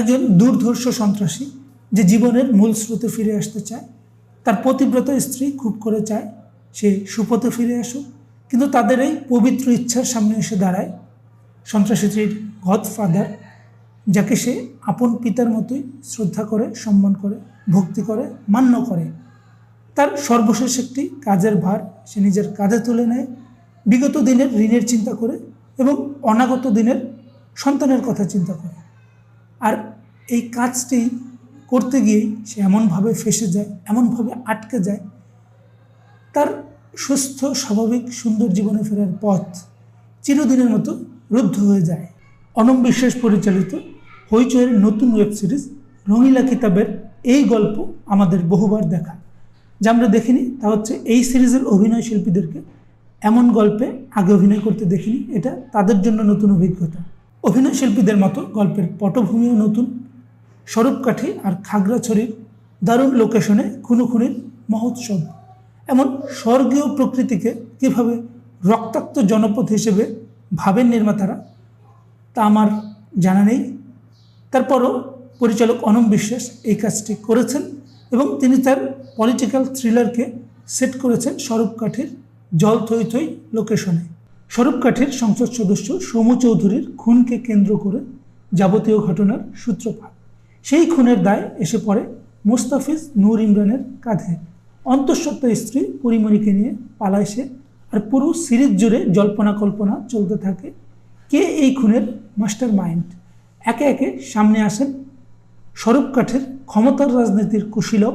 একজন দুর্ধর্ষ সন্ত্রাসী যে জীবনের মূল স্রোতে ফিরে আসতে চায়। তার পতিব্রত স্ত্রী খুব করে চায়, সে সুপথে ফিরে আসুক। কিন্তু তাদের এই পবিত্র ইচ্ছার সামনে এসে দাঁড়ায় সন্ত্রাসীটির গডফাদার যাকে সে আপন পিতার মতোই শ্রদ্ধা করে, সম্মান করে, ভক্তি করে, মান্য করে। তার সর্বশেষ একটি কাজের ভার সে নিজের কাঁধে তুলে নেয়। বিগত দিনের ঋণের চিন্তা করে এবং অনাগত দিনের সন্তানের কথা চিন্তা করে। আর এই কাজটি করতে গিয়েই সে এমনভাবে ফেসে যায়, এমনভাবে আটকে যায়। তার সুস্থ, স্বাভাবিক, সুন্দর জীবনে ফেরার পথ চিরদিনের মতো রুদ্ধ হয়ে যায়। অনম বিশ্বাস পরিচালিত হইচয়ের নতুন ওয়েব সিরিজ রঙিলা কিতাবের এই গল্প আমাদের বহুবার দেখা। যা আমরা দেখিনি, তা হচ্ছে এই সিরিজের অভিনয় শিল্পীদেরকে এমন গল্পে আগে অভিনয় করতে দেখিনি, এটা তাদের জন্য নতুন অভিজ্ঞতা। অভিনয় শিল্পীদের মতো গল্পের পটভূমিও নতুন। স্বরূপকাঠি আর খাগড়াছড়ির দারুণ লোকেশনে খুনোখুনির মহোৎসব। এমন স্বর্গীয় প্রকৃতিকে কীভাবে রক্তাক্ত জনপদ হিসেবে ভাবেন নির্মাতারা, তা আমার জানা নেই। তারপরও পরিচালক অনম বিশ্বাস এই কাজটি করেছেন এবং তিনি তার পলিটিক্যাল থ্রিলারকে সেট করেছেন স্বরূপকাঠির জল থই থই লোকেশনে স্বরূপকাঠির সংসদ সদস্য সৌম্য চৌধুরীর খুনকে কেন্দ্র করে যাবতীয় ঘটনার সূত্রপাত। সেই খুনের দায় এসে পড়ে মোস্তাফিজ নূর ইমরানের কাঁধে। অন্তঃসত্ত্বা স্ত্রী পরিমণিকে নিয়ে পালায় সে আর পুরো সিরিজ জুড়ে জল্পনা কল্পনা চলতে থাকে। কে এই খুনের মাস্টার মাইন্ড? একে একে সামনে আসেন স্বরূপ কাঠের ক্ষমতার রাজনীতির কুশীলক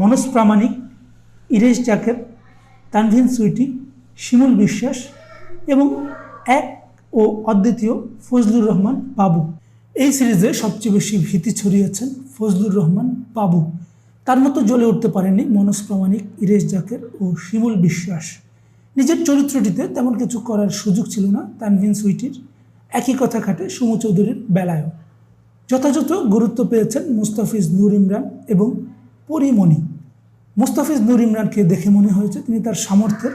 মনোজ প্রামাণিক, ইরেশ জাকের, তানভিন সুইটি, শিমুল বিশ্বাস এবং এক ও অদ্বিতীয় ফজলুর রহমান বাবু। এই সিরিজে সবচেয়ে বেশি ভীতি ছড়িয়েছেন ফজলুর রহমান বাবু। তার মতো জ্বলে উঠতে পারেনি মনোজ প্রামাণিক, ইরেশ জাকের ও শিমুল বিশ্বাস। নিজের চরিত্রটিতে তেমন কিছু করার সুযোগ ছিল না তানভিন সুইটির। একই কথা খাটে সুমু চৌধুরীর বেলায়ও। যথাযথ গুরুত্ব পেয়েছেন মুস্তাফিজ নূর ইমরান এবং পরিমণি। মুস্তাফিজ নূর ইমরানকে দেখে মনে হয়েছে তিনি তার সামর্থ্যের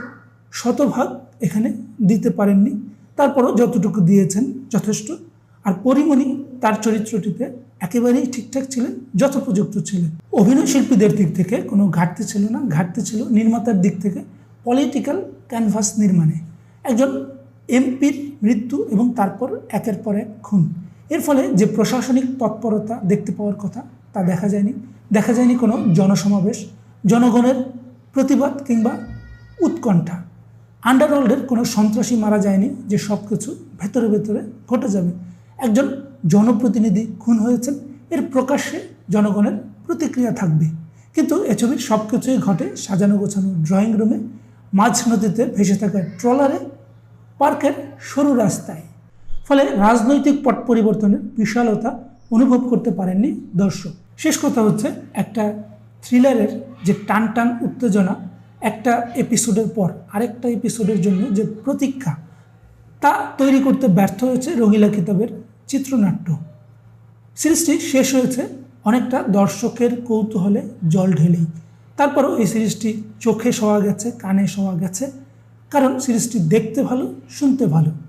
শতভাগ এখানে দিতে পারেননি। তারপরও যতটুকু দিয়েছেন যথেষ্ট। আর পরিমণি তার চরিত্রটিতে একেবারেই ঠিকঠাক ছিলেন, যথোপযুক্ত ছিলেন। অভিনয় শিল্পীদের দিক থেকে কোনো ঘাটতি ছিল না, ঘাটতি ছিল নির্মাতার দিক থেকে পলিটিক্যাল ক্যানভাস নির্মাণে। একজন এমপির মৃত্যু এবং তারপর একের পর এক খুন। এর ফলে যে প্রশাসনিক তৎপরতা দেখতে পাওয়ার কথা তা দেখা যায়নি। দেখা যায়নি কোনো জনসমাবেশ, জনগণের প্রতিবাদ কিংবা উৎকণ্ঠা। আন্ডারওয়ার্ল্ডের কোনো সন্ত্রাসী মারা যায়নি যে সব কিছু ভেতরে ভেতরে ঘটে যাবে। একজন জনপ্রতিনিধি খুন হয়েছেন। এর প্রকাশ্যে জনগণের প্রতিক্রিয়া থাকবে। কিন্তু এ ছবির সব কিছুই ঘটে সাজানো গোছানো ড্রয়িং রুমে মাঝ নদীতে ভেসে থাকা ট্রলারে, পার্কের সরু রাস্তায়। ফলে রাজনৈতিক পট পরিবর্তনের বিশালতা অনুভব করতে পারেননি দর্শক। শেষ কথা হচ্ছে একটা থ্রিলারের যে টান টান উত্তেজনা, একটা এপিসোডের পর আরেকটা এপিসোডের জন্য যে প্রতীক্ষা, তা তৈরি করতে ব্যর্থ হয়েছে রঙিলা কিতাবের চিত্রনাট্য। সিরিজটি শেষ হয়েছে অনেকটা দর্শকের কৌতূহলে জল ঢেলেই। তারপরও এই সিরিজটি চোখে শোয়া গেছে, কানে শোয়া গেছে। কারণ সিরিজটি দেখতে ভালো, শুনতে ভালো।